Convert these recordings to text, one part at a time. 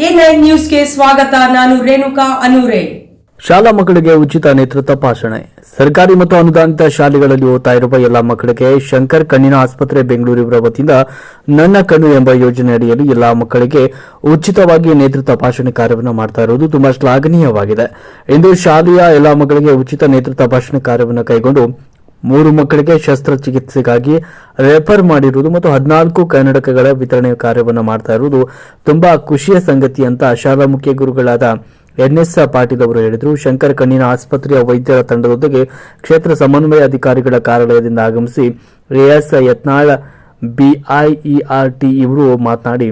ನ್ಯೂಸ್ಗೆ ಸ್ವಾಗತ, ನಾನು ರೇಣುಕಾ ಅನೂರೆ. ಶಾಲಾ ಮಕ್ಕಳಿಗೆ ಉಚಿತ ನೇತ್ರ ತಪಾಸಣೆ. ಸರ್ಕಾರಿ ಮತ್ತು ಅನುದಾನಿತ ಶಾಲೆಗಳಲ್ಲಿ ಓದ್ತಾ ಇರುವ ಎಲ್ಲ ಮಕ್ಕಳಿಗೆ ಶಂಕರ್ ಕಣ್ಣಿನ ಆಸ್ಪತ್ರೆ ಬೆಂಗಳೂರು ಇವರ ವತಿಯಿಂದ ನನ್ನ ಕಣ್ಣು ಎಂಬ ಯೋಜನೆ ಅಡಿಯಲ್ಲಿ ಎಲ್ಲಾ ಮಕ್ಕಳಿಗೆ ಉಚಿತವಾಗಿ ನೇತ್ರ ತಪಾಸಣೆ ಕಾರ್ಯವನ್ನು ಮಾಡ್ತಾ ಇರುವುದು ತುಂಬಾ ಶ್ಲಾಘನೀಯವಾಗಿದೆ. ಇಂದು ಶಾಲೆಯ ಎಲ್ಲಾ ಮಕ್ಕಳಿಗೆ ಉಚಿತ ನೇತ್ರ ತಪಾಸಣೆ ಕಾರ್ಯವನ್ನು ಕೈಗೊಂಡು ಮೂರು ಮಕ್ಕಳಿಗೆ ಶಸ್ತ್ರಚಿಕಿತ್ಸೆಗಾಗಿ ರೆಫರ್ ಮಾಡಿರುವುದು ಮತ್ತು ಹದಿನಾಲ್ಕು ಕನ್ನಡಕಗಳ ವಿತರಣೆ ಕಾರ್ಯವನ್ನು ಮಾಡ್ತಾ ಇರುವುದು ತುಂಬಾ ಖುಷಿಯ ಸಂಗತಿ ಅಂತ ಶಾಲಾ ಮುಖ್ಯ ಗುರುಗಳಾದ ಎನ್ಎಸ್ ಪಾಟೀಲ್ ಅವರು ಹೇಳಿದರು. ಶಂಕರ್ ಕಣ್ಣಿನ ಆಸ್ಪತ್ರೆಯ ವೈದ್ಯರ ತಂಡದೊಂದಿಗೆ ಕ್ಷೇತ್ರ ಸಮನ್ವಯ ಅಧಿಕಾರಿಗಳ ಕಾರ್ಯಾಲಯದಿಂದ ಆಗಮಿಸಿ ಎಎಸ್ ಯತ್ನಾಳ್ ಬಿಐಇಆರ್ಟಿ ಇವರು ಮಾತನಾಡಿ,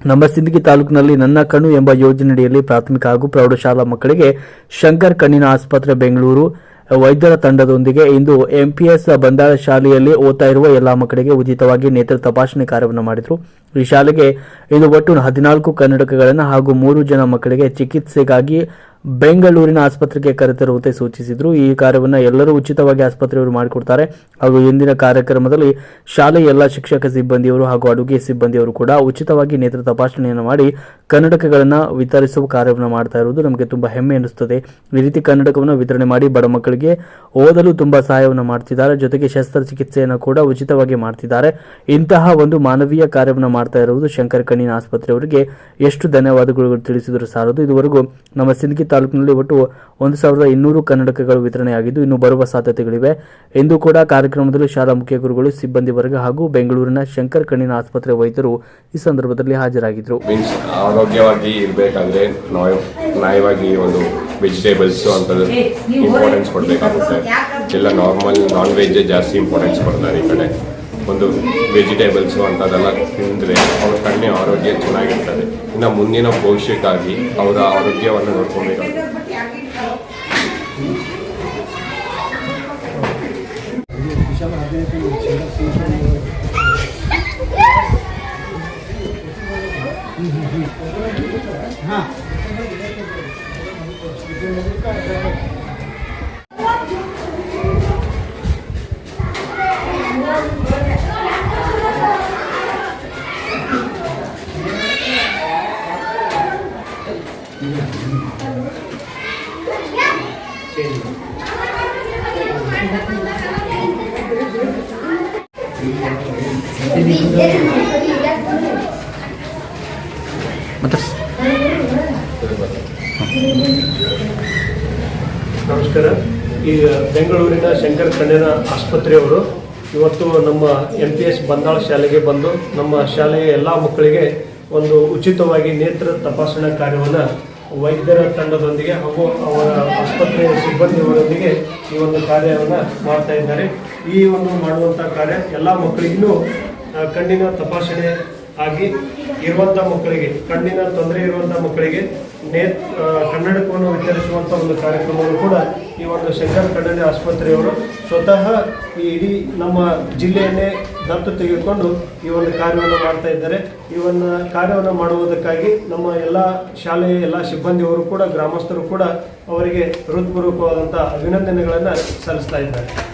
ನಮ್ಮ ಸಿಂದಗಿ ತಾಲೂಕಿನಲ್ಲಿ ನನ್ನ ಕಣ್ಣು ಎಂಬ ಯೋಜನೆಯಡಿಯಲ್ಲಿ ಪ್ರಾಥಮಿಕ ಹಾಗೂ ಪ್ರೌಢಶಾಲಾ ಮಕ್ಕಳಿಗೆ ಶಂಕರ್ ಕಣ್ಣಿನ ಆಸ್ಪತ್ರೆ, ಬೆಂಗಳೂರು ವೈದ್ಯರ ತಂಡದೊಂದಿಗೆ ಇಂದು ಎಂಪಿಎಸ್ ಬಂದಾಳ ಶಾಲೆಯಲ್ಲಿ ಓದ್ತಾ ಇರುವ ಎಲ್ಲಾ ಮಕ್ಕಳಿಗೆ ಉಚಿತವಾಗಿ ನೇತ್ರ ತಪಾಸಣೆ ಕಾರ್ಯವನ್ನು ಮಾಡಿದರು. ಈ ಶಾಲೆಗೆ ಇಂದು ಒಟ್ಟು ಹದಿನಾಲ್ಕು ಕನ್ನಡಕಗಳನ್ನು ಹಾಗೂ ಮೂರು ಜನ ಮಕ್ಕಳಿಗೆ ಚಿಕಿತ್ಸೆಗಾಗಿ ಬೆಂಗಳೂರಿನ ಆಸ್ಪತ್ರೆಗೆ ಕರೆತರುವಂತೆ ಸೂಚಿಸಿದ್ರು. ಈ ಕಾರ್ಯವನ್ನು ಎಲ್ಲರೂ ಉಚಿತವಾಗಿ ಆಸ್ಪತ್ರೆಯವರು ಮಾಡಿಕೊಡ್ತಾರೆ. ಹಾಗೂ ಇಂದಿನ ಕಾರ್ಯಕ್ರಮದಲ್ಲಿ ಶಾಲೆಯ ಎಲ್ಲ ಶಿಕ್ಷಕ ಸಿಬ್ಬಂದಿಯವರು ಹಾಗೂ ಅಡುಗೆ ಸಿಬ್ಬಂದಿಯವರು ಕೂಡ ಉಚಿತವಾಗಿ ನೇತ್ರ ತಪಾಸಣೆಯನ್ನು ಮಾಡಿ ಕನ್ನಡಕಗಳನ್ನು ವಿತರಿಸುವ ಕಾರ್ಯವನ್ನು ಮಾಡ್ತಾ ಇರುವುದು ನಮಗೆ ತುಂಬಾ ಹೆಮ್ಮೆ ಅನಿಸುತ್ತದೆ ಈ ರೀತಿ ಕನ್ನಡಕವನ್ನು ವಿತರಣೆ ಮಾಡಿ ಬಡ ಮಕ್ಕಳಿಗೆ ಓದಲು ತುಂಬಾ ಸಹಾಯವನ್ನು ಮಾಡ್ತಿದ್ದಾರೆ. ಜೊತೆಗೆ ಶಸ್ತ್ರಚಿಕಿತ್ಸೆಯನ್ನು ಕೂಡ ಉಚಿತವಾಗಿ ಮಾಡ್ತಿದ್ದಾರೆ. ಇಂತಹ ಒಂದು ಮಾನವೀಯ ಕಾರ್ಯವನ್ನು ಮಾಡ್ತಾ ಇರುವುದು ಶಂಕರ್ ಕಣ್ಣಿನ ಆಸ್ಪತ್ರೆಯವರಿಗೆ ಎಷ್ಟು ಧನ್ಯವಾದಗಳು ತಿಳಿಸಿದರು ಸಾರದು ಇದುವರೆಗೂ ನಮ್ಮ ಸಿಂದಗಿ ತಾಲೂಕಿನಲ್ಲಿ ಒಟ್ಟು ಒಂದು ಸಾವಿರದ ಇನ್ನೂರು ಕನ್ನಡಕಗಳು ವಿತರಣೆಯಾಗಿದ್ದು ಇನ್ನು ಬರುವ ಸಾಧ್ಯತೆಗಳಿವೆ. ಎಂದು ಕೂಡ ಕಾರ್ಯಕ್ರಮದಲ್ಲಿ ಶಾಲಾ ಮುಖ್ಯ ಗುರುಗಳು, ಸಿಬ್ಬಂದಿ ವರ್ಗ ಹಾಗೂ ಬೆಂಗಳೂರಿನ ಶಂಕರ್ ಕಣ್ಣಿನ ಆಸ್ಪತ್ರೆ ವೈದ್ಯರು ಈ ಸಂದರ್ಭದಲ್ಲಿ ಹಾಜರಾಗಿದ್ದರು. ಮೀನ್ಸ್ ಆರೋಗ್ಯವಾಗಿ ಇರಬೇಕಾದ್ರೆ ನಾಯವಾಗಿ ಒಂದು ವೆಜಿಟೇಬಲ್ಸ್ ಅಂತ ಇಂಪಾರ್ಟೆನ್ಸ್ ಕೊಡಬೇಕಾಗುತ್ತೆ. ಎಲ್ಲ ನಾರ್ಮಲ್ ನಾನ್ ವೆಜ್ ಜಾಸ್ತಿ ಇಂಪಾರ್ಟೆನ್ಸ್ ಕೊಡ್ತಾರೆ ಈ ಕಡೆ. ಒಂದು ವೆಜಿಟೇಬಲ್ಸು ಅಂಥದ್ದೆಲ್ಲ ತಿಂದರೆ ಅವ್ರ ಕಣ್ಣಿನ ಆರೋಗ್ಯ ಚೆನ್ನಾಗಿರ್ತದೆ. ಇನ್ನು ಮುಂದಿನ ಭವಿಷ್ಯಕ್ಕಾಗಿ ಅವರ ಆರೋಗ್ಯವನ್ನು ನೋಡ್ಕೊಬೇಕಾಗುತ್ತೆ ನಮಸ್ಕಾರ. ಈ ಬೆಂಗಳೂರಿನ ಶಂಕರ್ ಕಣ್ಣಿನ ಆಸ್ಪತ್ರೆಯವರು ಇವತ್ತು ನಮ್ಮ ಎಂ ಪಿ ಎಸ್ ಬಂದಾಳ ಶಾಲೆಗೆ ಬಂದು ನಮ್ಮ ಶಾಲೆಯ ಎಲ್ಲ ಮಕ್ಕಳಿಗೆ ಒಂದು ಉಚಿತವಾಗಿ ನೇತ್ರ ತಪಾಸಣಾ ಕಾರ್ಯವನ್ನು ವೈದ್ಯರ ತಂಡದೊಂದಿಗೆ ಹಾಗೂ ಅವರ ಆಸ್ಪತ್ರೆಯ ಸಿಬ್ಬಂದಿಯವರೊಂದಿಗೆ ಈ ಒಂದು ಕಾರ್ಯವನ್ನು ಮಾಡ್ತಾ ಇದ್ದಾರೆ. ಈ ಒಂದು ಮಾಡುವಂಥ ಕಾರ್ಯ ಎಲ್ಲ ಮಕ್ಕಳಿಗೂ ಕಣ್ಣಿನ ತಪಾಸಣೆ ಆಗಿ ಇರುವಂಥ ಮಕ್ಕಳಿಗೆ, ಕಣ್ಣಿನ ತೊಂದರೆ ಇರುವಂಥ ಮಕ್ಕಳಿಗೆ ನೇ ಕನ್ನಡಕವನ್ನು ವಿತರಿಸುವಂಥ ಒಂದು ಕಾರ್ಯಕ್ರಮವನ್ನು ಕೂಡ ಈ ಒಂದು ಶಂಕರ್ ಕಣ್ಣನೆ ಆಸ್ಪತ್ರೆಯವರು ಸ್ವತಃ ಈ ಇಡೀ ನಮ್ಮ ಜಿಲ್ಲೆಯನ್ನೇ ದತ್ತು ತೆಗೆದುಕೊಂಡು ಈ ಒಂದು ಕಾರ್ಯವನ್ನು ಮಾಡ್ತಾ ಇದ್ದಾರೆ. ಈ ಒಂದು ಕಾರ್ಯವನ್ನು ಮಾಡುವುದಕ್ಕಾಗಿ ನಮ್ಮ ಎಲ್ಲ ಶಾಲೆಯ ಎಲ್ಲ ಸಿಬ್ಬಂದಿಯವರು ಕೂಡ, ಗ್ರಾಮಸ್ಥರು ಕೂಡ ಅವರಿಗೆ ಹೃತ್ಪೂರ್ವಕವಾದಂಥ ಅಭಿನಂದನೆಗಳನ್ನು ಸಲ್ಲಿಸ್ತಾ ಇದ್ದಾರೆ.